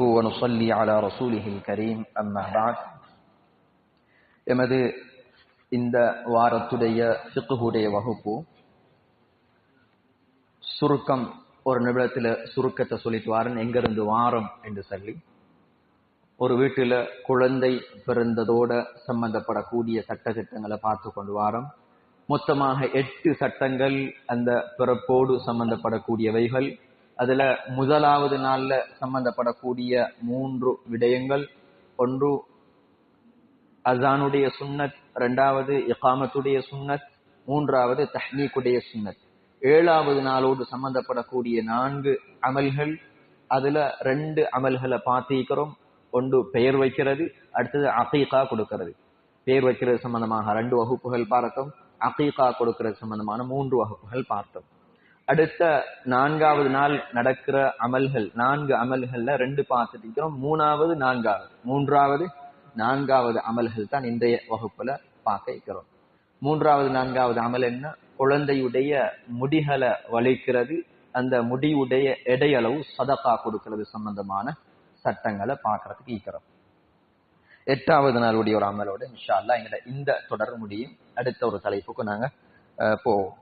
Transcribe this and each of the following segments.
ونصلي على رسوله الكريم أما بعد எமது இந்த வாரத்துடைய ஃபிக்குடைய வகுப்பு சுருக்கம் ஒரு நிமிடத்துல சுருக்கத்தை சொல்லிட்டு வாரன் எங்கிருந்து வாரம் என்று சொல்லி ஒரு வீட்டுல குழந்தை பிறந்ததோட சம்பந்தப்படக்கூடிய சட்ட திட்டங்களை பார்த்து கொண்டு வாரம் மொத்தமாக எட்டு சட்டங்கள் அந்த பிறப்போடு சம்பந்தப்படக்கூடியவைகள் அதுல முதலாவது நாள்ல சம்பந்தப்படக்கூடிய மூன்று விடயங்கள். ஒன்று அசானுடைய சுன்னத். இரண்டாவது இகாமத்துடைய சுன்னத். மூன்றாவது தஹ்னீக்குடைய சுன்னத். ஏழாவது நாளோடு சம்பந்தப்படக்கூடிய நான்கு அமல்கள். அதுல ரெண்டு அமல்களை பார்த்திருக்கிறோம். ஒன்று பெயர் வைக்கிறது. அடுத்தது அகீகா கொடுக்கிறது. பெயர் வைக்கிறது சம்பந்தமாக ரெண்டு வகுப்புகள் பார்த்தோம். அகீகா கொடுக்கிறது சம்பந்தமான மூன்று வகுப்புகள் பார்த்தோம். அடுத்த நான்காவது நாள் நடக்கிற அமல்கள் நான்கு அமல்கள்ல ரெண்டு பார்த்துட்டு இருக்கிறோம் மூணாவது நான்காவது. மூன்றாவது நான்காவது அமல்கள் தான் இன்றைய வகுப்புல பார்க்க இருக்கிறோம் மூன்றாவது நான்காவது அமல் என்ன? குழந்தையுடைய முடிகளை வலிக்கிறது. அந்த முடியுடைய எடையளவு சதக்கா கொடுக்கிறது சம்பந்தமான சட்டங்களை பார்க்கறதுக்கு இருக்கிறோம் எட்டாவது நாளுடைய ஒரு அமலோட இன்ஷா அல்லா இந்த தொடர் முடியும். அடுத்த ஒரு தலைப்புக்கு நாங்க போவோம்.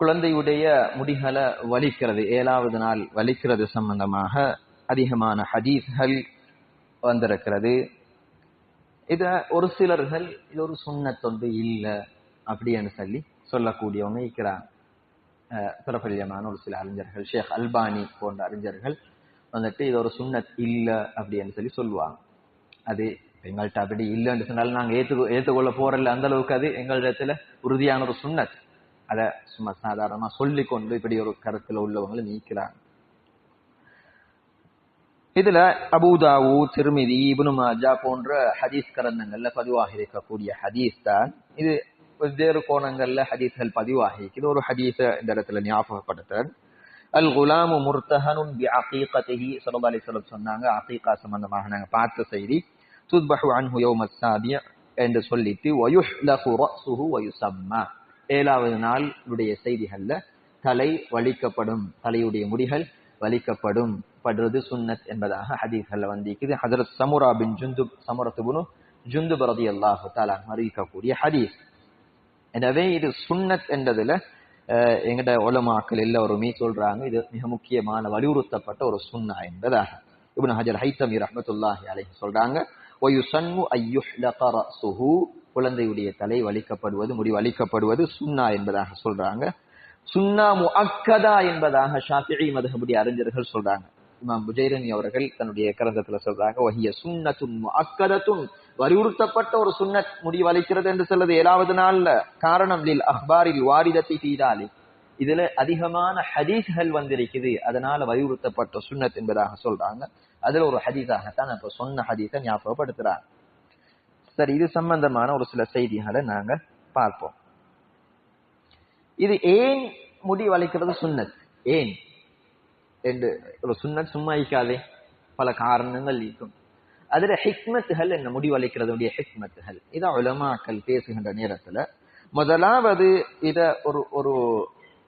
குழந்தையுடைய முடிகளை வலிக்கிறது ஏழாவது நாள் வலிக்கிறது சம்பந்தமாக அதிகமான ஹதீஸ்கள் வந்திருக்கிறது. இத ஒரு சிலர்கள் இது ஒரு சுண்ணத்தொண்டு இல்லை அப்படின்னு சொல்லி சொல்லக்கூடியவங்க இருக்கிறாங்க. பிரபல்யமான ஒரு சில அறிஞர்கள் ஷேக் அல்பானி போன்ற அறிஞர்கள் வந்துட்டு இது ஒரு சுண்ணத் இல்லை அப்படின்னு சொல்லி சொல்லுவாங்க. அது எங்கள்கிட்ட அப்படி இல்லைன்னு சொன்னாலும் நாங்கள் ஏற்று ஏற்றுக்கொள்ள போறதில்ல. அந்த அளவுக்கு அது எங்களிடத்துல உறுதியான ஒரு சுண்ணத். அதை சும்மா சாதாரணமா சொல்லி கொண்டு இப்படி ஒரு கருத்துல உள்ளவங்களை நீக்கிறாங்க. இதுல அபூதாவு திருமிதி இபுனு மாஜா போன்ற ஹதீஸ் கரந்தங்கள்ல பதிவாகி இருக்கக்கூடிய ஹதீஸ் தான். இது வெவ்வேறு கோணங்கள்ல ஹதீஸ்கள் பதிவாகி இது ஒரு ஹதீஸ இந்த இடத்துல ஞாபகப்படுத்த அல் குலாமு முர்த்தஹனுன் பி அகீகத்திஹி ஸல்லல்லாஹு அலைஹி வஸல்லம் சொன்னாங்க. அகீகா சம்பந்தமாக நாங்க பார்த்த செய்தி துத்பஹு அன்ஹு யௌம ஸாபிய என்று சொல்லிட்டு வயுஹ்லகு ரஸுஹு வயுசம்மா ஏழாவது நாளுடைய செய்திகள்ல தலை வலிக்கப்படும் தலையுடைய முடிகள் வலிக்கப்படும். படுறது சுன்னத் என்பதாக ஹதீஸ்கள்ல வந்திருக்குது. ஹசரத் சமுரா பின் ஜுந்து சமுரத்துபுனு ஜுந்து பரதி அல்லாஹு தாலா அறிவிக்கக்கூடிய ஹதீஸ். எனவே இது சுன்னத் என்றதுல எங்கட உலமாக்கள் எல்லோருமே சொல்றாங்க இது மிக முக்கியமான வலியுறுத்தப்பட்ட ஒரு சுன்னா என்பதாக. இப்னு ஹஜர் ஹைத்தமி ரஹமத்துல்லாஹி அலைஹி சொல்றாங்க ஒயுசன்னு ஐயுஹ்லக சுஹூ குழந்தையுடைய தலை வலிக்கப்படுவது முடிவளிக்கப்படுவது சுன்னா என்பதாக சொல்றாங்க. சுன்னா முஅக்கதா என்பதாக ஷாஃபிஇ மதுஹபுடைய அறிஞர்கள் சொல்றாங்க. இமாம் புஜைரனி அவர்கள் தன்னுடைய கிரந்தத்துல சொல்றாங்க வஹிய சுன்னத்துன் முஅக்கதத்துன். வலியுறுத்தப்பட்ட ஒரு சுன்னத் முடிவளிக்கிறது என்று சொல்றது ஏழாவது நாள்ல. காரணம் லில் அஹ்பாரில் வாரிதத்தை தீதாலி இதுல அதிகமான ஹதீஸ்கள் வந்திருக்குது. அதனால வலியுறுத்தப்பட்ட சுன்னத் என்பதாக சொல்றாங்க. அதுல ஒரு ஹதீஸாகத்தான் இப்ப சொன்ன ஹதீஸை ஞாபகப்படுத்துறாங்க. சரி இது சம்பந்தமான ஒரு சில செய்திகளை நாங்க பார்ப்போம். இது ஏன் முடி வளைக்கிறது சுன்னத் ஏன்? என்று ஒரு சுன்னத் சும்மா இருக்காதே பல காரணங்கள் இருக்கும். அதுல ஹிக்மத்துகள் என்ன முடி வளைக்கிறதுடைய ஹிக்மத்துகள். இதான் உலமாக்கள் பேசுகின்ற நேரத்துல முதலாவது இத ஒரு ஒரு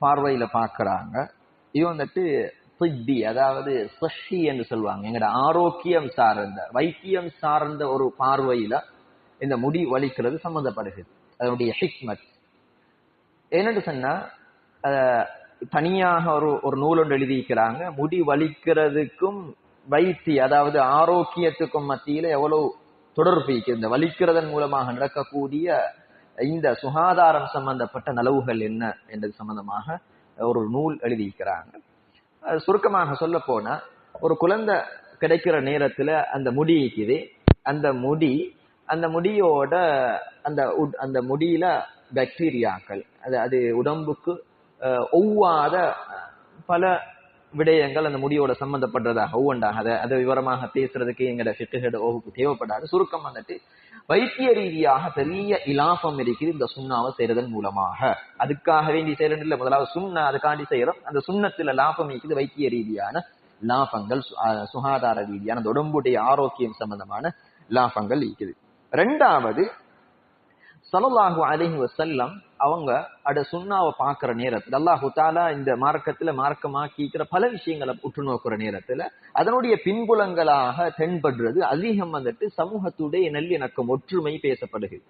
பார்வையில பாக்குறாங்க இது வந்துட்டு சித்தி அதாவது சஷி என்று சொல்லுவாங்க. எங்கட ஆரோக்கியம் சார்ந்த வைத்தியம் சார்ந்த ஒரு பார்வையில இந்த முடி வலிக்கிறது சம்மந்தப்படுகிறது அதனுடைய ஹிக்மத் என்னன்னு சொன்னா தனியாக ஒரு ஒரு நூல் ஒன்று எழுதியிருக்கிறாங்க. முடி வலிக்கிறதுக்கும் வைத்தி அதாவது ஆரோக்கியத்துக்கும் மத்தியில எவ்வளவு தொடர்பு இந்த வலிக்கிறதன் மூலமாக நடக்கக்கூடிய இந்த சுகாதாரம் சம்பந்தப்பட்ட நலவுகள் என்ன என்றது சம்பந்தமாக ஒரு நூல் எழுதியிருக்கிறாங்க. சுருக்கமாக சொல்ல போனா ஒரு குழந்தை கிடைக்கிற நேரத்துல அந்த முடி இருக்குது அந்த முடி அந்த முடியோட அந்த அந்த முடியில பாக்டீரியாக்கள் அது அது உடம்புக்கு ஒவ்வாத பல விடயங்கள் அந்த முடியோட சம்பந்தப்படுறதாக ஒவ்வொன்றாக அதை அதை விவரமாக பேசுறதுக்கு எங்களோட ஃபிட்டுஹெட் வகுப்பு தேவைப்படாது. சுருக்கம் வந்துட்டு வைத்திய ரீதியாக பெரிய இலாபம் இருக்குது இந்த சுண்ணாவை செய்யறதன் மூலமாக. அதுக்காக வேண்டி செய்யறது இல்லை முதலாவது சுண்ணா அதுக்காண்டி செய்யறோம். அந்த சுண்ணத்துல லாபம் இருக்குது வைத்திய ரீதியான லாபங்கள் சு- சுகாதார ரீதியான அந்த உடம்புடைய ஆரோக்கியம் சம்பந்தமான லாபங்கள் இருக்குது ரெண்டாவது சலல்லாஹு அலிஹி வசல்லம் அவங்க அட சுண்ணாவை பார்க்குற நேரத்துல அல்லாஹு தாலா இந்த மார்க்கத்தில் மார்க்கமாக்கிக்கிற பல விஷயங்களை உற்று நோக்குற நேரத்துல அதனுடைய பின்புலங்களாக தென்படுறது அதிகம் வந்துட்டு சமூகத்துடைய நல்லிணக்கம் ஒற்றுமை பேசப்படுகிறது.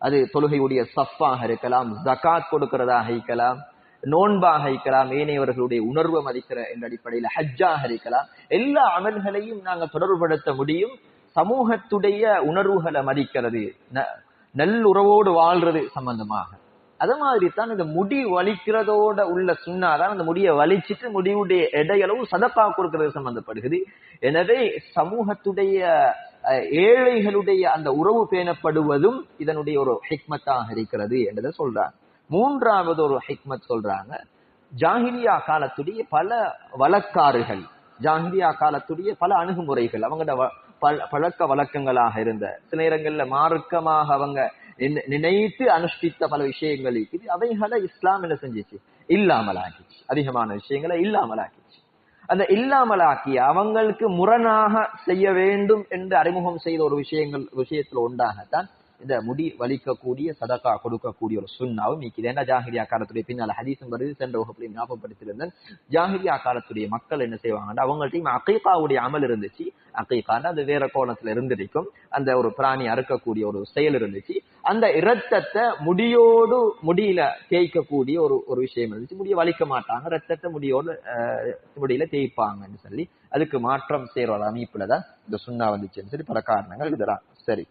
அது தொழுகையுடைய சஃப்பாக இருக்கலாம் ஜகாத் கொடுக்கிறதாக இருக்கலாம் நோன்பாக இருக்கலாம் ஏனையவர்களுடைய உணர்வை மதிக்கிற என்ற அடிப்படையில் ஹஜ்ஜாக இருக்கலாம். எல்லா அமல்களையும் நாங்கள் தொடர்புபடுத்த முடியும். சமூகத்துடைய உணர்வுகளை மதிக்கிறது ந- நல்லுறவோடு வாழ்றது சம்பந்தமாக. அது மாதிரி தான் இந்த முடி வலிக்கிறதோட உள்ள சுண்ணாதான் அந்த முடியை வலிச்சிட்டு முடிவுடைய எடையளவு சதப்பா கொடுக்கிறது சம்பந்தப்படுகிறது. எனவே சமூகத்துடைய அஹ், ஏழைகளுடைய அந்த உறவு பேணப்படுவதும் இதனுடைய ஒரு ஹிக்மத்தாக இருக்கிறது என்றதை சொல்றாங்க. மூன்றாவது ஒரு ஹிக்மத் சொல்றாங்க ஜாகிரியா காலத்துடைய பல வழக்காறுகள் ஜாகிரியா காலத்துடைய பல அணுகுமுறைகள் அவங்களோட பல பழக்க வழக்கங்களாக இருந்த சில நேரங்கள்ல மார்க்கமாக அவங்க நினை- நினைத்து அனுஷ்டித்த பல விஷயங்கள் இருக்குது. அவைகளை இஸ்லாம் என்ன செஞ்சுச்சு? இல்லாமலாக்கிச்சு. அதிகமான விஷயங்களை இல்லாமலாக்கிச்சு. அந்த இல்லாமலாக்கி அவங்களுக்கு முரணாக செய்ய வேண்டும் என்று அறிமுகம் செய்த ஒரு விஷயங்கள் விஷயத்துல உண்டாகத்தான் இந்த முடி வலிக்கக்கூடிய சதக்கா கொடுக்கக்கூடிய ஒரு சுண்ணாவும் நீக்குது ஏன்னா ஜாகிரியா காலத்துடைய பின்னால் ஹதீஸும் வருது. சென்ற வகுப்புலையும் ஞாபகப்படுத்தியிருந்தேன். ஜாகிரியா காலத்துடைய மக்கள் என்ன செய்வாங்கன்னா அவங்கள்ட்டையும் அகைகாவுடைய அமல் இருந்துச்சு. அகைகான்னு அது வேற கோணத்துல இருந்திருக்கும். அந்த ஒரு பிராணி அறுக்கக்கூடிய ஒரு செயல் இருந்துச்சு. அந்த இரத்தத்தை முடியோடு முடியில தேய்க்கக்கூடிய ஒரு ஒரு விஷயம் இருந்துச்சு. முடிய வலிக்க மாட்டாங்க. ரத்தத்தை முடியோடு முடியில தேய்ப்பாங்கன்னு சொல்லி அதுக்கு மாற்றம் செய்யற ஒரு அமைப்புல தான் இந்த சுண்ணா வந்துச்சுன்னு சொல்லி பல காரணங்கள் இதுதான். சரி.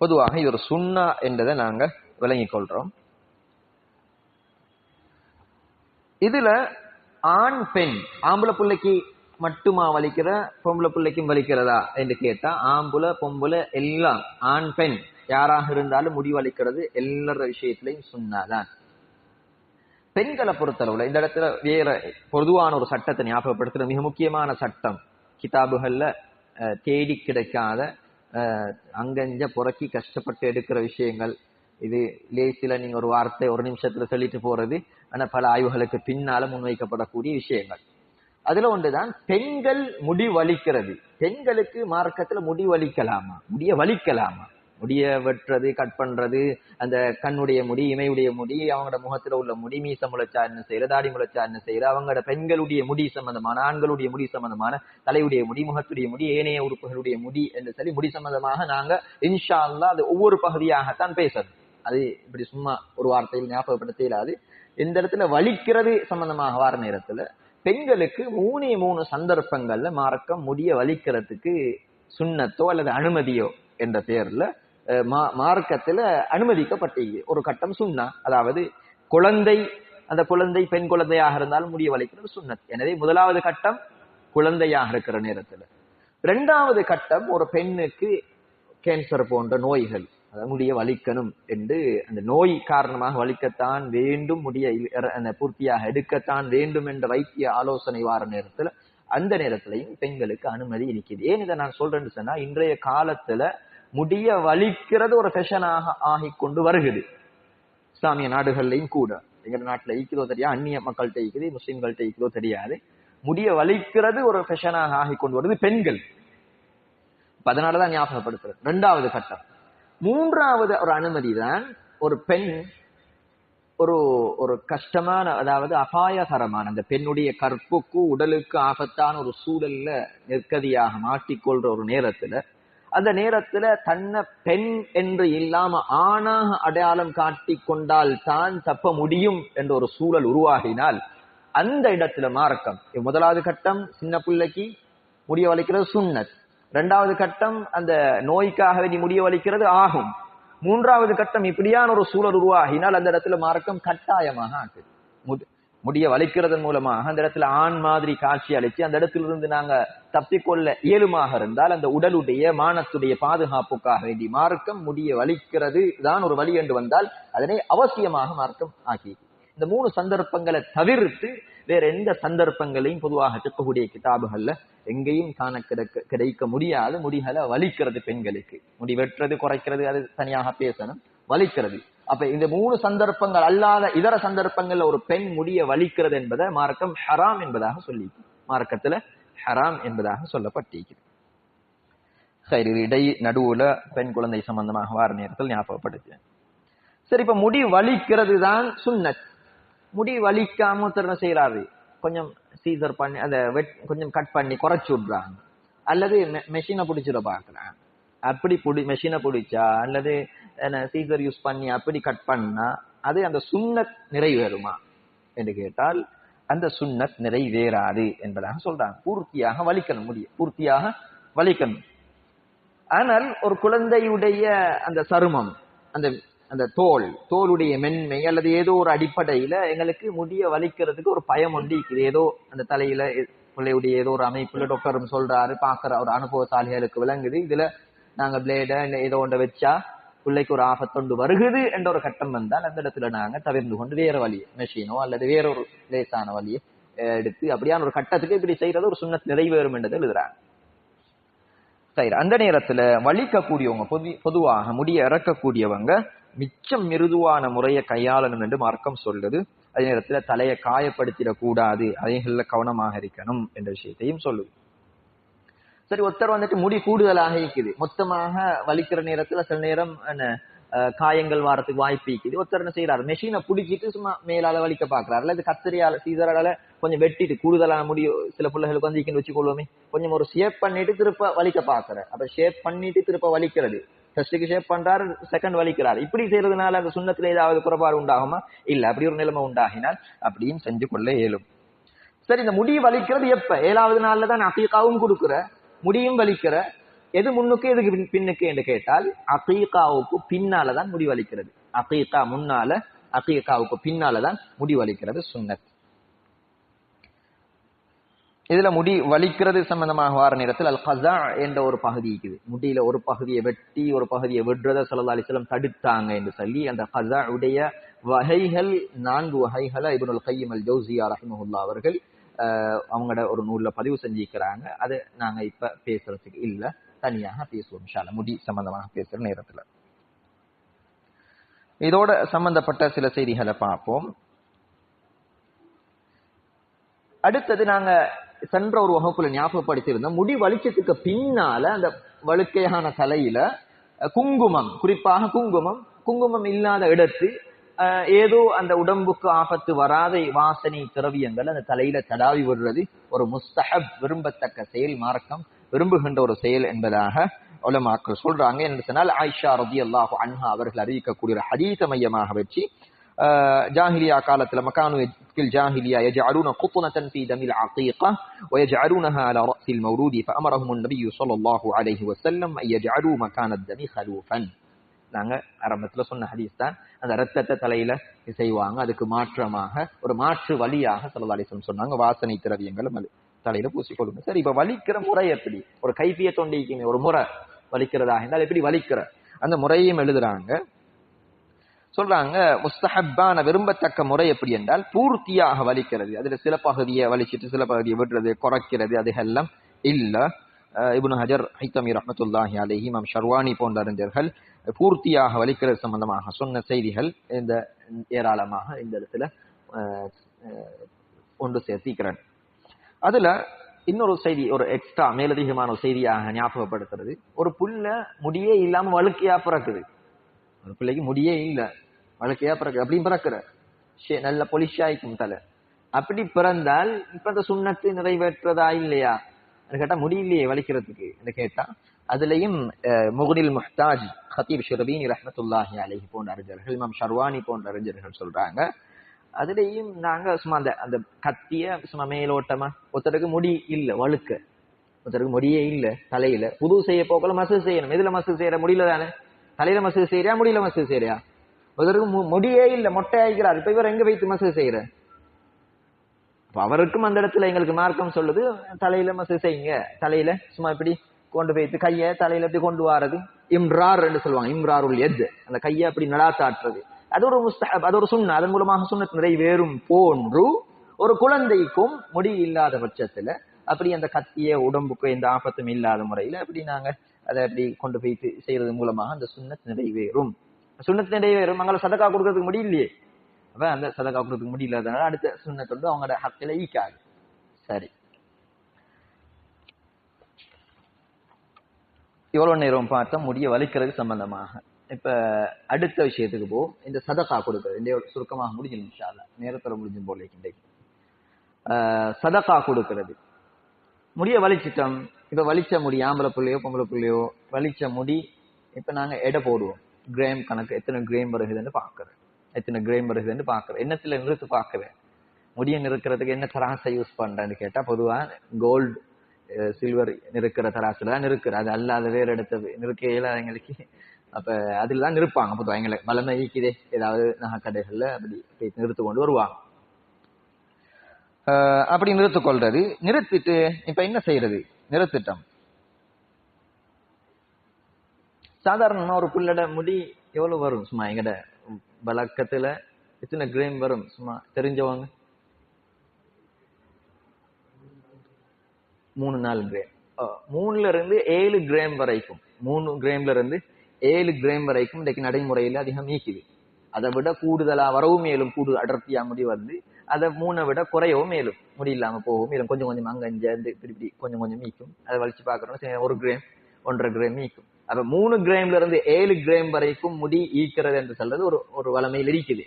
பொதுவாக இது ஒரு சுண்ணா என்றதை நாங்க விளங்கிக் கொள்றோம். இதுல ஆண் பெண் ஆம்பளை பிள்ளைக்கு மட்டுமா வலிக்கிற பொம்பளை பிள்ளைக்கும் வலிக்கிறதா என்று கேட்டா ஆம்புல பொம்பளை எல்லாம் ஆண் பெண் யாராக இருந்தாலும் முடிவளிக்கிறது எல்லார விஷயத்திலையும் சுண்ணாதான் பெண்களை பொறுத்தளவுல இந்த இடத்துல வேற பொதுவான ஒரு சட்டத்தை ஞாபகப்படுத்துற மிக முக்கியமான சட்டம் கிதாபுகள்ல அஹ், தேடி கிடைக்காத அஹ், புறக்கி கஷ்டப்பட்டு எடுக்கிற விஷயங்கள். இது லேசில நீங்க ஒரு வார்த்தை ஒரு நிமிஷத்துல சொல்லிட்டு போறது. ஆனா பல ஆய்வுகளுக்கு பின்னால முன்வைக்கப்படக்கூடிய விஷயங்கள். அதுல ஒன்றுதான் பெண்கள் முடி வலிக்கிறது. பெண்களுக்கு மார்க்கத்துல முடி வலிக்கலாமா? முடிய வலிக்கலாமா? முடிய வெட்டுறது கட் பண்றது அந்த கண்ணுடைய முடி இமையுடைய முடி அவங்களோட முகத்துல உள்ள முடி மீச முளைச்சா என்ன செய்யற தாடி முளைச்சா என்ன செய்யற அவங்களோட பெண்களுடைய முடி சம்பந்தமான ஆண்களுடைய முடி சம்பந்தமான தலையுடைய முடி முகத்துடைய முடி ஏனைய உறுப்புகளுடைய முடி என்று சொல்லி முடி சம்பந்தமாக நாங்க இன்ஷா அது ஒவ்வொரு பகுதியாகத்தான் பேசணும் அது இப்படி சும்மா ஒரு வார்த்தையில் ஞாபகப்படுத்த இயலாது இந்த இடத்துல வலிக்கிறது சம்பந்தமாக வார நேரத்துல பெண்களுக்கு மூணே மூணு சந்தர்ப்பங்கள்ல மார்க்கம் முடிய வலிக்கிறதுக்கு சுண்ணத்தோ அல்லது அனுமதியோ என்ற பெயர்ல மார்க்கத்துல அனுமதிக்கப்பட்டீங்க. ஒரு கட்டம் சுண்ணா. அதாவது குழந்தை அந்த குழந்தை பெண் குழந்தையாக இருந்தாலும் முடிய வளைக்கிறது சுண்ணத். எனவே முதலாவது கட்டம் குழந்தையாக இருக்கிற நேரத்துல. இரண்டாவது கட்டம் ஒரு பெண்ணுக்கு கேன்சர் போன்ற நோய்கள். அதாவது முடிய வலிக்கணும் என்று அந்த நோய் காரணமாக வலிக்கத்தான் வேண்டும் முடிய அந்த பூர்த்தியாக எடுக்கத்தான் வேண்டும் என்ற வைத்திய ஆலோசனை வார நேரத்துல அந்த நேரத்திலையும் பெண்களுக்கு அனுமதி இருக்குது ஏன் இதை நான் சொல்றேன்னு சொன்னா இன்றைய காலத்துல முடிய வலிக்கிறது ஒரு ஃபெஷனாக ஆகிக் கொண்டு வருகிறது. இஸ்லாமிய நாடுகள்லையும் கூட. எங்க நாட்டுல ஈக்குதோ தெரியாது அந்நிய மக்கள்கிட்ட ஈக்குது முஸ்லீம்கள்கிட்ட ஈக்குதோ தெரியாது. முடிய வலிக்கிறது ஒரு ஃபெஷனாக ஆகிக் கொண்டு வருது பெண்கள். அதனாலதான் ஞாபகப்படுத்துறது. ரெண்டாவது கட்டம். மூன்றாவது ஒரு அனுமதி தான் ஒரு பெண் ஒரு ஒரு கஷ்டமான அதாவது அபாயகரமான அந்த பெண்ணுடைய கற்புக்கு உடலுக்கு ஆபத்தான ஒரு சூழல்ல நெற்கதியாக மாட்டிக்கொள்ற ஒரு நேரத்துல அந்த நேரத்துல தன்னை பெண் என்று இல்லாம ஆணாக அடையாளம் காட்டி கொண்டால் தான் தப்ப முடியும் என்ற ஒரு சூழல் உருவாகினால் அந்த இடத்துல மார்க்கம் முதலாவது கட்டம் சின்ன பிள்ளைக்கு முடிய வலிக்கிறது சுண்ணத். இரண்டாவது கட்டம் அந்த நோய்க்காக வேண்டி முடிய வலிக்கிறது ஆகும். மூன்றாவது கட்டம் இப்படியான ஒரு சூழல் உருவாகினால் அந்த இடத்துல மார்க்கம் கட்டாயமாக ஆகுது முடிய வலிக்கிறதன் மூலமாக அந்த இடத்துல ஆண் மாதிரி காட்சி அளித்து அந்த இடத்துல இருந்து நாங்க தப்பிக்கொள்ள இயலுமாக இருந்தால் அந்த உடலுடைய மானத்துடைய பாதுகாப்புக்காக வேண்டி மார்க்கம் முடிய வலிக்கிறது தான் ஒரு வழி என்று வந்தால் அதனை அவசியமாக மார்க்கம் ஆகி இந்த மூணு சந்தர்ப்பங்களை தவிர்த்து வேற எந்த சந்தர்ப்பங்களையும் பொதுவாக இருக்கக்கூடிய கிதாபுகள்ல எங்கேயும் காண கிடைக்க கிடைக்க முடியாது. முடிகளை வலிக்கிறது பெண்களுக்கு. முடி வெட்டுறது குறைக்கிறது அது தனியாக பேசணும். வலிக்கிறது. அப்ப இந்த மூணு சந்தர்ப்பங்கள் அல்லாத இதர சந்தர்ப்பங்கள்ல ஒரு பெண் முடிய வலிக்கிறது என்பதை மார்க்கம் ஹராம் என்பதாக சொல்லி மார்க்கத்துல ஹராம் என்பதாக சொல்லப்பட்டிருக்கிறது சரி இடை நடுவுல பெண் குழந்தை சம்பந்தமாக வார நேரத்தில் ஞாபகப்படுத்தேன் சரி இப்ப முடி வலிக்கிறது தான் சுன்னத் முடி வலிக்காம ஒருத்தர் செய்யறாரு கொஞ்சம் சீசர் பண்ணி அந்த வெட் கொஞ்சம் கட் பண்ணி குறைச்சு விடுறாங்க. அல்லது மெஷினை பிடிச்சிட பாக்குறாங்க அப்படி புடி மெஷினை பிடிச்சா அல்லது சீசர் யூஸ் பண்ணி அப்படி கட் பண்ணா அது அந்த சுண்ணத் நிறைவேறுமா? என்று கேட்டால் அந்த சுண்ணத் நிறைவேறாது என்பதாக சொல்றாங்க. பூர்த்தியாக வலிக்கணும் முடியும் பூர்த்தியாக வலிக்கணும். ஆனால் ஒரு குழந்தையுடைய அந்த சருமம் அந்த அந்த தோல் தோலுடைய மென்மை அல்லது ஏதோ ஒரு அடிப்படையில எங்களுக்கு முடிய வலிக்கிறதுக்கு ஒரு பயம் ஒன்று இருக்குது. ஏதோ அந்த தலையில பிள்ளையுடைய ஏதோ ஒரு அமைப்புல டாக்டரும் சொல்றாரு பாக்குற ஒரு அனுபவசாலிகளுக்கு விளங்குது. இதுல நாங்க பிளேட ஏதோ ஒன்றை வச்சா பிள்ளைக்கு ஒரு ஆபத்தொண்டு வருகுது என்ற ஒரு கட்டம் வந்தால் அந்த இடத்துல நாங்க தவிர்ந்து கொண்டு வேற வழியை மெஷினோ அல்லது வேற ஒரு லேசான வழியை எடுத்து அப்படியான ஒரு கட்டத்துக்கு இப்படி செய்யறது ஒரு சுண்ணத் நிறைவேறும் என்றதை எழுதுறாங்க. சரி அந்த நேரத்துல வலிக்கக்கூடியவங்க பொது பொதுவாக முடிய இறக்கக்கூடியவங்க மிச்சம் மிருதுவான முறையை கையாளணும் என்று மார்க்கம் சொல்லுது. அதே நேரத்துல தலையை காயப்படுத்திடக் கூடாது கவனமாக இருக்கணும் என்ற விஷயத்தையும் சொல்லுது. சரி ஒருத்தர் வந்துட்டு முடி கூடுதலாக இருக்குது. மொத்தமாக வலிக்கிற நேரத்துல சில நேரம் என்ன காயங்கள் வாரத்துக்கு வாய்ப்பு இருக்குது. ஒருத்தர் என்ன செய்யறாரு மெஷினை பிடிச்சிட்டு சும்மா மேலால வலிக்க பாக்குறாரு. அல்லது கத்திரியால சீதரால கொஞ்சம் வெட்டிட்டு கூடுதலான முடி சில பிள்ளைகளுக்கு வந்து இக்கன்னு வச்சுக்கொள்வோமே கொஞ்சம் ஒரு ஷேப் பண்ணிட்டு திருப்ப வலிக்க பாக்குற அப்ப ஷேப் பண்ணிட்டு திருப்ப வலிக்கிறது. ஃபர்ஸ்ட்டுக்கு ஷேப் பண்றாரு செகண்ட் வலிக்கிறார். இப்படி செய்யறதுனால அந்த சுண்ணத்துல ஏதாவது குறைபாடு உண்டாகுமா? இல்ல அப்படி ஒரு நிலைமை உண்டாகினால் அப்படியும் செஞ்சு கொள்ள இயலும். சரி இந்த முடி வலிக்கிறது எப்ப? ஏழாவது நாள்ல தான் அசீகாவும் கொடுக்குற. முடியும் வலிக்கிற எது முன்னுக்கு எதுக்கு பின்னுக்கு என்று கேட்டால் அகீகாவுக்கு பின்னாலதான் தான் முடிவளிக்கிறது. அகீகா முன்னால அகீகாவுக்கு பின்னாலதான் தான் முடிவளிக்கிறது சுண்ணத். இதுல முடி வலிக்கிறது சம்பந்தமாக வார நேரத்தில் அல் கசா என்ற ஒரு பகுதி இருக்குது. முடியில ஒரு பகுதியை வெட்டி ஒரு பகுதியை விடுறத சல்லா அலிஸ்லம் தடுத்தாங்க என்று சொல்லி அந்த கசா உடைய வகைகள் நான்கு வகைகளை இபுனுல் கையம் அல் ஜோசியா ரஹிமஹுல்லா அவர்கள் அவங்களோட ஒரு நூல்ல பதிவு செஞ்சிருக்கிறாங்க அது நாங்க இப்ப பேசுறதுக்கு இல்ல. தனியாக பேசுவோம் இன்ஷால்ல முடி சம்பந்தமாக பேசுற நேரத்துல. இதோட சம்பந்தப்பட்ட சில செய்திகளை பார்ப்போம். அடுத்தது நாங்க சென்ற ஒரு வகுப்புல ஞாபகப்படுத்தியிருந்தோம் முடி வலிச்சத்துக்கு பின்னால அந்த வழுக்கையான தலையில குங்குமம். குறிப்பாக குங்குமம். குங்குமம் இல்லாத இடத்து ஏதோ அந்த உடம்புக்கு ஆபத்து வராத வாசனை திரவியங்கள் அந்த தலையில தடாவி விடுறது ஒரு முஸ்தஹப் விரும்பத்தக்க செயல் மார்க்கம் விரும்புகின்ற ஒரு செயல் என்பதாக உலமாக்கள் சொல்றாங்க என்று சொன்னால் ஆயிஷா ரதி அல்லாஹு அன்ஹா அவர்கள் அறிவிக்கக்கூடிய ஒரு ஹதீச மையமாக வச்சு ஜாஹிலியா காலத்துல மக்கானு الجاهلية يجعلون قطنة في دم العقيقة ويجعلونها على رأس المولود فأمرهم النبي صلى الله عليه وسلم أن يجعلوا مكان الدم خلوفا நாங்க ஆரம்பத்துல சொன்ன ஹதீஸ் தான். அந்த ரத்தத்தை தலையில செய்வாங்க அதுக்கு மாற்றமாக ஒரு மாற்று வழியாக சல்லதாலிசம் சொன்னாங்க. வாசனை திரவியங்களும் அது தலையில பூசிக்கொள்ளுங்க. சரி இப்ப வலிக்கிற முறை எப்படி? ஒரு கைப்பிய தொண்டிக்குமே ஒரு முறை வலிக்கிறதாக இருந்தால் எப்படி வலிக்கிற? அந்த முறையும் எழுதுறாங்க. சொல்றாங்க முஸ்தஹப்பான விரும்பத்தக்க முறை எப்படி என்றால் பூர்த்தியாக வலிக்கிறது. அதுல சில பகுதியை வலிச்சிட்டு சில பகுதியை விடுறது குறைக்கிறது அதுகெல்லாம் இல்லை. இபுன் ஹஜர் ஹைத்தமி ரஹமத்துல்லாஹி அலஹி மாம் ஷர்வானி போன்ற அறிஞர்கள் பூர்த்தியாக வலிக்கிறது சம்பந்தமாக சொன்ன செய்திகள் இந்த ஏராளமாக இந்த இடத்துல ஒன்று சேர்த்திக்கிறேன். அதுல இன்னொரு செய்தி ஒரு எக்ஸ்ட்ரா மேலதிகமான ஒரு செய்தியாக ஞாபகப்படுத்துறது. ஒரு புல்ல முடியே இல்லாம வழுக்கையா பிறக்குது. ஒரு பிள்ளைக்கு முடியே இல்லை வழுக்கையா பிறக்குது. அப்படின்னு பிறக்குற. நல்ல பொலிஷாய்க்கும் தலை. அப்படி பிறந்தால் இப்ப அந்த சுண்ணத்து நிறைவேற்றதா இல்லையா? கேட்டா முடியலையே வலிக்கிறதுக்கு என்று கேட்டா அதுலயும் முகனில் முஹ்தாஜ் ஹத்தீப் ஷிரபீனி ரஹமத்துல்லாஹி அலஹி போன்ற அறிஞர்கள் இமாம் ஷர்வானி போன்ற அறிஞர்கள் சொல்றாங்க. அதுலயும் நாங்க சும்மா அந்த அந்த கத்திய சும்மா மேலோட்டமா ஒருத்தருக்கு முடி இல்ல வழுக்க. ஒருத்தருக்கு முடியே இல்ல தலையில. புது செய்ய போக்கல மசு செய்யணும். எதுல மசு செய்யற? முடியல தானே. தலையில மசு செய்யறியா முடியல மசு செய்யறியா? ஒருத்தருக்கு முடியே இல்ல மொட்டை ஆகிக்கிறார் இப்ப இவர் எங்க வைத்து மசு செய்யற? அவருக்கும் அந்த இடத்துல எங்களுக்கு மார்க்கம் சொல்லுது. தலையில செய்யுங்க. தலையில சும்மா இப்படி கொண்டு போயிட்டு கைய தலையில எப்படி கொண்டு வாரது. இம்ரார் என்று சொல்லுவாங்க. இம்ராருல் எத் அந்த கையை அப்படி நடாத்தாட்டுறது அது ஒரு முஸ்தஹப் அது ஒரு சுண்ண. அதன் மூலமாக சுண்ணத் நிறைவேறும் போன்று ஒரு குழந்தைக்கும் முடி இல்லாத பட்சத்துல அப்படி அந்த கத்திய உடம்புக்கு எந்த ஆபத்தும் இல்லாத முறையில அப்படி நாங்க அதை அப்படி கொண்டு போயிட்டு செய்யறது மூலமாக அந்த சுண்ணத் நிறைவேறும். சுண்ணத் நிறைவேறும். அங்கே சதக்கா கொடுக்கறதுக்கு முடியலையே அப்போ அந்த சதக்கா கொடுக்க முடியலாதனால அடுத்த சுண்ணத் வந்து அவங்களோட ஹக்கில ஈக்காது. சரி. இவ்வளவு நேரம் பார்த்தோம் முடிய வலிக்கிறது சம்பந்தமாக. இப்ப அடுத்த விஷயத்துக்கு போ. இந்த சதக்கா கொடுக்குறது இந்த சுருக்கமாக முடிஞ்சிடும் இன்ஷா நேரத்தில் முடிஞ்சும் போல இன்றைக்கு. ஆஹ் சதக்கா கொடுக்கிறது. முடிய வலிச்சிட்டோம். இப்போ வலிச்ச முடி ஆம்பளை புள்ளையோ பொம்பளை பிள்ளையோ வலிச்ச முடி இப்ப நாங்க எடை போடுவோம். கிரேம் கணக்கு எத்தனை கிரேம் வருகுதுன்னு பாக்குறேன் எத்தனை கிராம் வருகுதுன்னு பாக்குறேன் என்னத்துல நிறுத்து பாக்குறேன் முடிய நிறுக்கிறதுக்கு என்ன தராசை யூஸ் பண்றேன்னு கேட்டா பொதுவா கோல்டு சில்வர் நிறுக்கிற தராசுல தான் நிறுக்குற அது அல்லாத வேற இடத்த நிறுக்கையில எங்களுக்கு அப்ப அதுல தான் நிற்பாங்க பொதுவா எங்களை வளமை ஈக்குதே ஏதாவது நகைக்கடைகள்ல அப்படி போய் நிறுத்து கொண்டு வருவாங்க அப்படி நிறுத்து கொள்றது நிறுத்திட்டு இப்ப என்ன செய்யறது நிறுத்திட்டோம் சாதாரணமா ஒரு புள்ளட முடி எவ்வளவு வரும் சும்மா எங்கட வழக்கத்துல எத்தனை கிராம் வரும்? சும்மா தெரிஞ்சவங்க? மூணு நாலு கிராம். மூணுல இருந்து ஏழு கிராம் வரைக்கும். மூணு கிராம்ல இருந்து ஏழு கிராம் வரைக்கும் இன்றைக்கு நடைமுறையில அதிகம் நீக்குது. அதை விட கூடுதலா வரவும் மேலும் கூடு அடர்த்தியா முடி வந்து அதை மூணை விட குறையவும் மேலும். முடி இல்லாம போகவும் மேலும். கொஞ்சம் கொஞ்சம் அங்க இருந்து இப்படி இப்படி கொஞ்சம் கொஞ்சம் மீக்கும் அதை வலிச்சு பாக்குறோம் சரி, ஒரு கிராம் ஒன்றரை கிராம் மீக்கும் அப்ப மூணு கிராம்ல இருந்து ஏழு கிராம் வரைக்கும் முடி ஈக்கிறது என்று சொல்றது ஒரு ஒரு வளமையில் இருக்குது.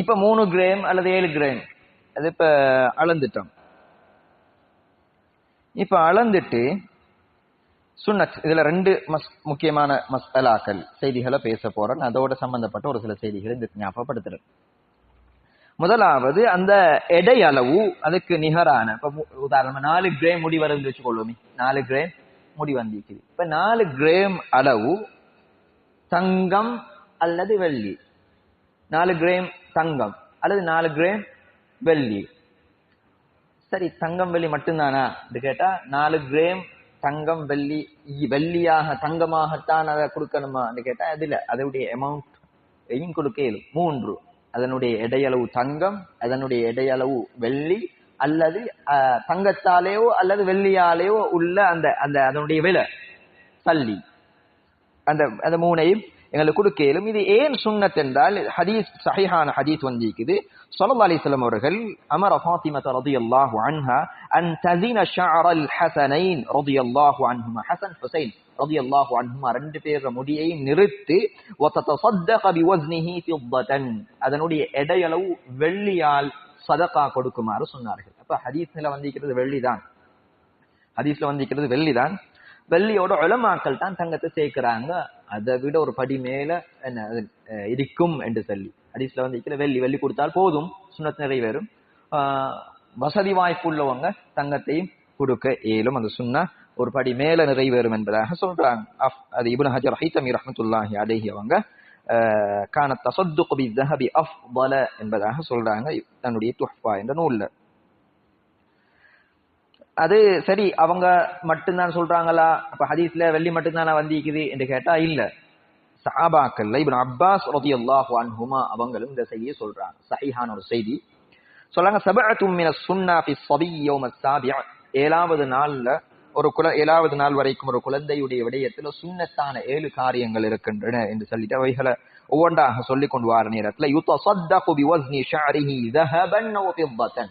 இப்ப மூணு கிராம் அல்லது ஏழு கிராம் அது இப்ப அளந்துட்டோம். இப்ப அளந்துட்டு சுன்னத் இதுல ரெண்டு மஸ் முக்கியமான மஸ் அலாக்கள் செய்திகளை பேச போறேன் அதோட சம்பந்தப்பட்ட ஒரு சில செய்திகளை ஞாபகப்படுத்துறேன். முதலாவது அந்த எடை அளவு அதுக்கு நிகரான இப்ப மு- உதாரணமா நாலு கிரேம் முடி வருதுன்னு வச்சுக்கொள்வோமே நாலு கிரேம் முடி வந்திருக்குது. இப்ப நாலு கிரேம் அளவு தங்கம் அல்லது வெள்ளி. நாலு கிரேம் தங்கம் அல்லது நாலு கிரேம் வெள்ளி. சரி தங்கம் வெள்ளி மட்டும்தானா? இது கேட்டா நாலு கிரேம் தங்கம் வெள்ளி வெள்ளியாக தங்கமாகத்தான் அதை கொடுக்கணுமா? கேட்டா அதுல அதனுடைய அமௌண்ட் கொடுக்க இயலும் மூன்று. அதனுடைய எடையளவு தங்கம் அதனுடைய எடையளவு வெள்ளி அல்லது தங்கத்தாலேயோ அல்லது வெள்ளியாலேயோ உள்ள அந்த அந்த அதனுடைய விலை. சல்லி அந்த அந்த மூனையும் எங்களுக்கு கொடுக்கலும். இது ஏன் சுண்ணத் என்றால் ஹதீஸ் சஹிஹான ஹதீஸ் வந்திருக்குது. சொல்லா அலிஸ்லாம் அவர்கள் அமர் அமர ரதி ரலியல்லாஹு அன்ஹா அன் தஸின ஷஅரல் ஹஸனைன் ரலியல்லாஹு அன்ஹுமா ஹசன் ஹுசைன் ரலியல்லாஹு அன்ஹுமா ரெண்டு பேர் முடியை நிறுத்தி. வததஸத்தக பிவஸ்னிஹி ஃபித்தன் அதனுடைய எடையளவு வெள்ளியால் சதக்கா கொடுக்குமாறு சொன்னார்கள். அப்ப ஹதீஸ்ல வந்திருக்கிறது வெள்ளிதான். ஹதீஸ்ல வந்திருக்கிறது வெள்ளிதான். வெள்ளியோட உளமாக்கள் தான் தங்கத்தை சேர்க்கிறாங்க. அதை விட ஒரு படி மேல என்ன அஹ், இருக்கும் என்று சொல்லி. ஹதீஸ்ல வந்திருக்கிற வெள்ளி வெள்ளி கொடுத்தால் போதும். சுண்ணத்து நிறைவேறும். ஆஹ், வசதி வாய்ப்பு உள்ளவங்க தங்கத்தையும் கொடுக்க இயலும். அந்த சுன்னா ஒரு படி மேல நிறைவேறும் என்பதாக சொல்றாங்க. அஃப்- அது இபுன் ஹஜர் ஹைத்தமி ரஹமத்துல்லாஹி அலைஹி அவங்க கான தசத்துக் பி தஹபி அஃபல என்பதாக சொல்றாங்க. தன்னுடைய துஹ்பா என்ற நூல்ல. அது சரி அவங்க மட்டும்தான் சொல்றாங்களா? அப்ப ஹதீஸ்ல வெள்ளி மட்டும்தானா வந்திக்குது என்று கேட்டா இல்ல. சஹாபாக்கள்ல இப்னு அப்பாஸ் ரலியல்லாஹு அன்ஹுமா அவங்களும் இந்த செய்தியை சொல்றாங்க. சஹீஹான ஒரு செய்தி. சொல்றாங்க சபஅத்தும் மின சுன்னா ஃபி ஸபி யௌம ஸாபிஅ ஏழாவது நாள்ல ஒரு குல ஏழாவது நாள் வரைக்கும் ஒரு குழந்தையுடைய விடயத்துல சுன்னத்தான ஏழு காரியங்கள் இருக்கின்றன என்று சொல்லிட்டு அவைகளை ஒவ்வொன்றாக சொல்லிக் கொண்டு வர நேரத்துல யுத்தஸத்தகு பிவஸ்னி ஷஅரிஹி ذهبا وفضة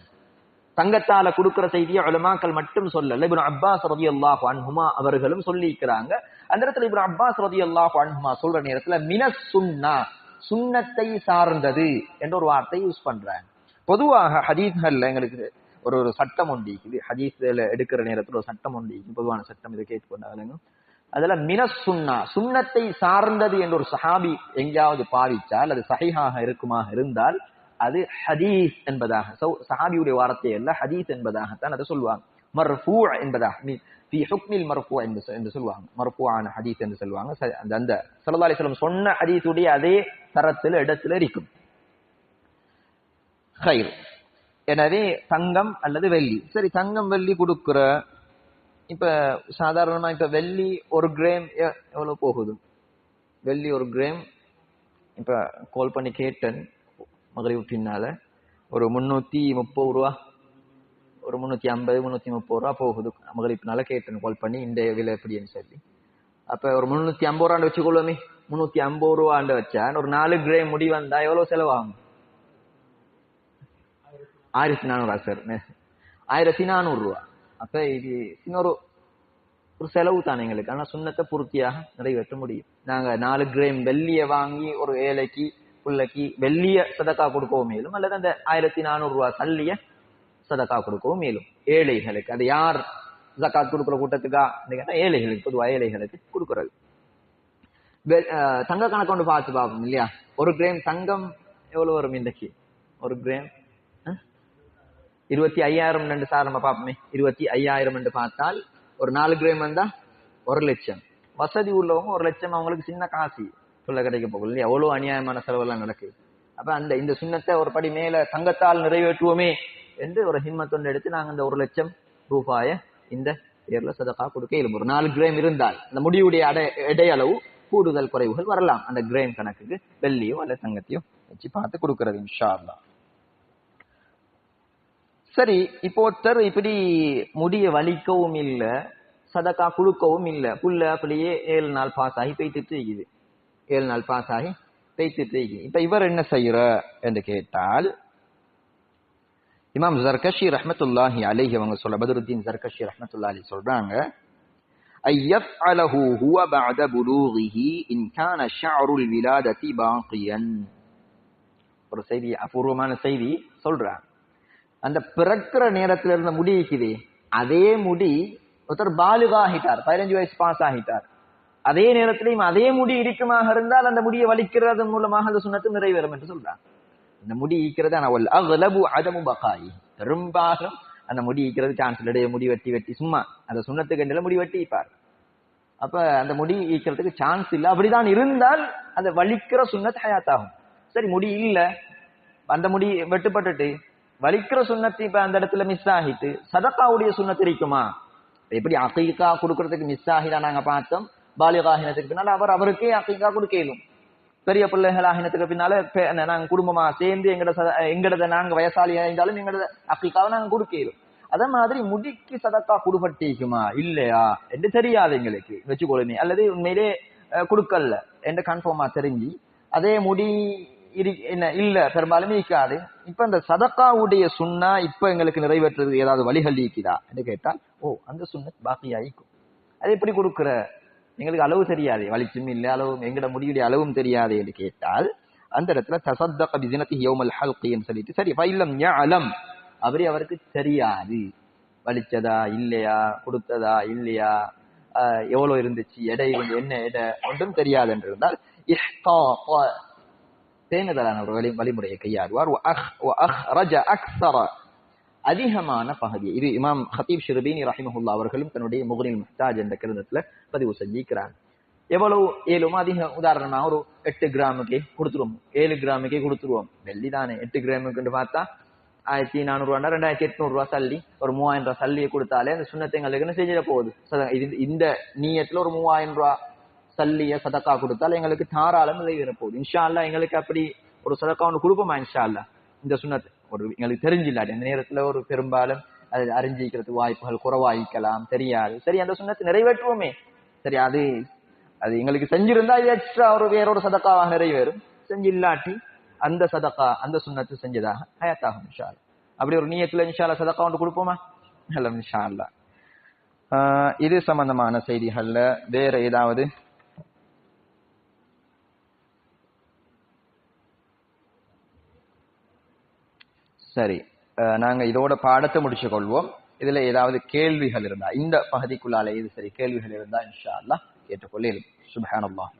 தங்கத்தால கொடுக்கிற செய்தியை உலமாக்கள் மட்டும் சொல்லல இப்னு அப்பாஸ் ரலியல்லாஹு அன்ஹுமா அவர்களும் சொல்லியிருக்கிறாங்க அந்த இடத்துல இப்னு அப்பாஸ் ரலியல்லாஹு அன்ஹுமா சொல்ற நேரத்துல மினஸ் சுன்னா சுன்னத்தை சார்ந்தது என்ற ஒரு வார்த்தை யூஸ் பண்றாங்க பொதுவாக ஹதீஸ்கள்ல எங்களுக்கு ஒரு ஒரு சட்டம் ஒன்று இருக்குது. ஹதீஸ்ல எடுக்கிற நேரத்தில் ஒரு சட்டம் ஒன்று இருக்குது. பொதுவான சட்டம் இதை கேட்டுக்கொண்டாங்க அதுல மின சுண்ணா சுண்ணத்தை சார்ந்தது என்ற ஒரு சஹாபி எங்கேயாவது பாவிச்சால் அது சஹீஹாக இருக்குமாக இருந்தால் அது ஹதீஸ் என்பதாக சௌ- சஹாபியுடைய வார்த்தை அல்ல ஹதீஸ் என்பதாகத்தான் அதை சொல்லுவாங்க. மர்ஃபூ என்பதாக மீ- ஃபி ஹுக்மில் மர்ஃபூ என்று என்று சொல்லுவாங்க. மர்ஃபூஆன ஹதீஸ் என்று சொல்லுவாங்க. அந்த அந்த ஸல்லல்லாஹு அலைஹி சொன்ன ஹதீஸுடைய அதே தரத்தில் இடத்துல இருக்கும். ஹைர் எனவே தங்கம் அல்லது வெள்ளி. சரி தங்கம் வெள்ளி கொடுக்குற இப்ப சாதாரணமா இப்ப வெள்ளி ஒரு கிராம் எவ்வளவு போகுது? வெள்ளி ஒரு கிராம். இப்ப கால் பண்ணி கேட்டேன் மகளிர் பின்னால ஒரு முன்னூத்தி முப்பது ரூபா. ஒரு முன்னூத்தி ஐம்பது முன்னூத்தி முப்பது ரூபா போகுது. மகரிப்புனால கேட்டேன் கால் பண்ணி இந்த விலை எப்படின்னு சொல்லி. அப்ப ஒரு முன்னூத்தி ஐம்பது ரூபாண்டு வச்சுக்கொள்ளுமே முன்னூத்தி ஐம்பது ரூபாண்டு வச்சா ஒரு நாலு கிரே முடி வந்தா எவ்வளவு செலவாகும்? ஆயிரத்தி நானூறு சார் ஆயிரத்தி நானூறு ரூபா அப்ப இது இன்னொரு ஒரு செலவு தானே எங்களுக்கு ஆனா சுண்ணத்தை பூர்த்தியாக நிறைவேற்ற முடியும் நாங்க நாலு கிரேம் வெள்ளிய வாங்கி ஒரு ஏழைக்கு பிள்ளைக்கு வெள்ளிய சதக்கா கொடுக்கவும் மேலும் அல்லது அந்த ஆயிரத்தி நானூறு ரூபா தள்ளிய சதக்கா கொடுக்கவும் மேலும் ஏழைகளுக்கு அது யார் ஜக்காத் கொடுக்குற கூட்டத்துக்கா கேட்டா ஏழைகளுக்கு பொதுவா ஏழைகளுக்கு கொடுக்கறது வெ- தங்க கணக்கு கொண்டு பார்த்து பார்ப்போம் இல்லையா ஒரு கிரேம் தங்கம் எவ்வளவு வரும் இன்றைக்கு ஒரு கிரேம் இருபத்தி ஐயாயிரம் ரெண்டு சார் நம்ம பார்ப்போமே. இருபத்தி ஐயாயிரம் என்று பார்த்தால் ஒரு நாலு கிராம் வந்தா ஒரு லட்சம். வசதி உள்ளவங்க ஒரு லட்சம் அவங்களுக்கு சின்ன காசு சொல்ல கிடைக்க போகுது இல்லையா? எவ்வளவு அநியாயமான செலவெல்லாம் நடக்குது. அப்ப அந்த இந்த சுண்ணத்தை ஒரு படி மேல தங்கத்தால் நிறைவேற்றுவோமே என்று ஒரு ஹிம்மத்தொண்டு எடுத்து நாங்க அந்த ஒரு லட்சம் ரூபாய இந்த பேர்ல சதக்கா கொடுக்க இயலும். ஒரு நாலு கிராம் இருந்தால் அந்த முடிவுடைய அடை எடையளவு கூடுதல் குறைவுகள் வரலாம். அந்த கிரேம் கணக்குக்கு வெள்ளியோ அல்ல தங்கத்தையோ வச்சு பார்த்து கொடுக்கறது இன்ஷா அல்லா சரி இப்போ ஒருத்தர் இப்படி முடிய வலிக்கவும் இல்ல சதக்கா கொடுக்கவும் இல்ல புள்ள அப்படியே ஏழு நாள் பாஸ் ஆகி பெய்த்துட்டு இருக்குது ஏழு நாள் பாஸ் ஆகி பெய்த்துட்டு இருக்குது இப்ப இவர் என்ன செய்யற என்று கேட்டால் இமாம் ஜர்கஷி ரஹ்மத்துல்லாஹி அலைஹி அவங்க சொல்ல பத்ருத்தீன் ஜர்கஷி ரஹ்மத்துல்லாஹி சொல்றாங்க أن يفعله هو بعد بلوغه إن كان شعر الولادة باقيا ஒரு செய்தி அபூர்வமான செய்தி சொல்றான் அந்த பிறக்கிற நேரத்துல இருந்த முடி இருக்குது அதே முடி ஒருத்தர் பாலுகா ஆகிட்டார் பதினஞ்சு வயசு பாஸ் ஆகிட்டார். அதே நேரத்திலையும் அதே முடி இருக்குமாக இருந்தால் அந்த முடியை வலிக்கிறது மூலமாக அந்த சுண்ணத்து நிறைவேறும் என்று சொல்றான் இந்த முடி ஈக்கிறது ஆனால் அகலபு அதமு பகாயி. பெரும்பாலும் அந்த முடி ஈக்கிறது சான்ஸ் இல்லையே முடி வெட்டி வெட்டி சும்மா அந்த சுண்ணத்துக்கு கண்டில முடி வெட்டிப்பார் அப்ப அந்த முடி ஈக்கிறதுக்கு சான்ஸ் இல்ல. அப்படிதான் இருந்தால் அந்த வலிக்கிற சுண்ணத் ஹயாத்தாகும். சரி முடி இல்லை. அந்த முடி வெட்டுப்பட்டுட்டு வலிக்கிற சுண்ணத்து இப்ப அந்த இடத்துல மிஸ் ஆகிட்டு சதக்காவுடைய சுண்ணத்து இருக்குமா? எப்படி அகைக்கா கொடுக்கறதுக்கு மிஸ் ஆகினா நாங்க பார்த்தோம். பாலிகாகினத்துக்கு பின்னால அவர் அவருக்கே அகைக்கா கொடுக்கலும். பெரிய பிள்ளைகள் ஆகினத்துக்கு பின்னால நாங்க குடும்பமா சேர்ந்து எங்கட எங்கடத நாங்க வயசாளி ஆயிருந்தாலும் எங்கட அக்கீக்காவை நாங்க கொடுக்கலும். அதே மாதிரி முடிக்கு சதக்கா கொடுபட்டிக்குமா இல்லையா? என்று தெரியாது எங்களுக்கு. வச்சுக்கொள்ளுமே. அல்லது உண்மையிலே கொடுக்கல என்று கன்ஃபார்மா தெரிஞ்சு அதே முடி என்ன இல்ல பெரும்பாலும் இருக்காது இப்ப இந்த சதக்காவுடைய சுண்ணா இப்ப எங்களுக்கு நிறைவேற்றுறதுக்கு ஏதாவது வழிகள் இருக்குதா? என்று கேட்டால் ஓ அந்த சுண்ணத் பாக்கியாயிக்கும். அது எப்படி கொடுக்குற? எங்களுக்கு அளவு தெரியாது. வலிச்சும் இல்லை அளவும் எங்கட முடியுடைய அளவும் தெரியாது என்று கேட்டால் அந்த இடத்துல தசத்தக பிசினத்தி யோமல் ஹல்கின்னு சொல்லிட்டு சரி பைலம் அலம் அவரே அவருக்கு தெரியாது. வலிச்சதா இல்லையா? கொடுத்ததா இல்லையா? ஆஹ் எவ்வளவு இருந்துச்சு? எடை என்ன எடை ஒன்றும் தெரியாது என்று இருந்தால் பேணுதலான ஒரு வழி வழிமுறையை கையாடுவார் அக்சர அதிகமான பகுதி. இது இமாம் ஹத்தீப் ஷிர்பீனி ரஹிமஹுல்லா அவர்களும் தன்னுடைய முகனில் முஹ்தாஜ் என்ற கிரந்தத்துல பதிவு செஞ்சிருக்கிறாங்க. எவ்வளவு ஏழுமோ அதிக உதாரணமா ஒரு எட்டு கிராமுக்கே கொடுத்துருவோம். ஏழு கிராமுக்கே கொடுத்துருவோம். வெள்ளி தானே எட்டு கிராமுக்குன்னு பார்த்தா ஆயிரத்தி நானூறுவாண்டா ரெண்டாயிரத்தி எட்நூறு ரூபா சல்லி. ஒரு மூவாயிரம் ரூபா சல்லியை கொடுத்தாலே அந்த சுண்ணத்தை எங்களுக்கு செஞ்சிட போகுது? இந்த இந்த நீயத்துல ஒரு மூவாயிரம் ரூபா சல்லிய சதக்கா கொடுத்தால் எங்களுக்கு தாராளம் நிறைவேற போகுது இன்ஷா அல்லாஹ் எங்களுக்கு அப்படி ஒரு சதக்கா ஒன்று கொடுப்போமா இன்ஷா அல்லாஹ் இந்த சுண்ணத் ஒரு எங்களுக்கு தெரிஞ்சில்லாடி. அந்த நேரத்துல ஒரு பெரும்பாலும் அது அறிஞ்சிக்கிறதுக்கு வாய்ப்புகள் குறைவாயிக்கலாம் தெரியாது. சரி அந்த சுண்ணத்தை நிறைவேற்றுவோமே. சரி அது அது எங்களுக்கு செஞ்சிருந்தா இது எக்ஸ்ட்ரா ஒரு வேறொரு சதக்காவாக நிறைவேறும். செஞ்சு இல்லாட்டி அந்த சதக்கா அந்த சுண்ணத்தை செஞ்சதாக ஹயாத்தாகும் இன்ஷா அப்படி ஒரு நீயத்துல இன்ஷா சதக்கா ஒன்று கொடுப்போமா? இல்ல இன்ஷா அல்லாஹ். ஆஹ் இது சம்பந்தமான செய்திகள்ல வேற ஏதாவது சரி. நாங்கள் நாங்க இதோட பாடத்தை முடிச்சு கொள்வோம் இதுல ஏதாவது கேள்விகள் இருந்தா இந்த பகுதிக்குள்ளால இது சரி கேள்விகள் இருந்தா இன்ஷா அல்லாஹ் கேட்டுக்கொள்ள சுபஹானல்லாஹ்.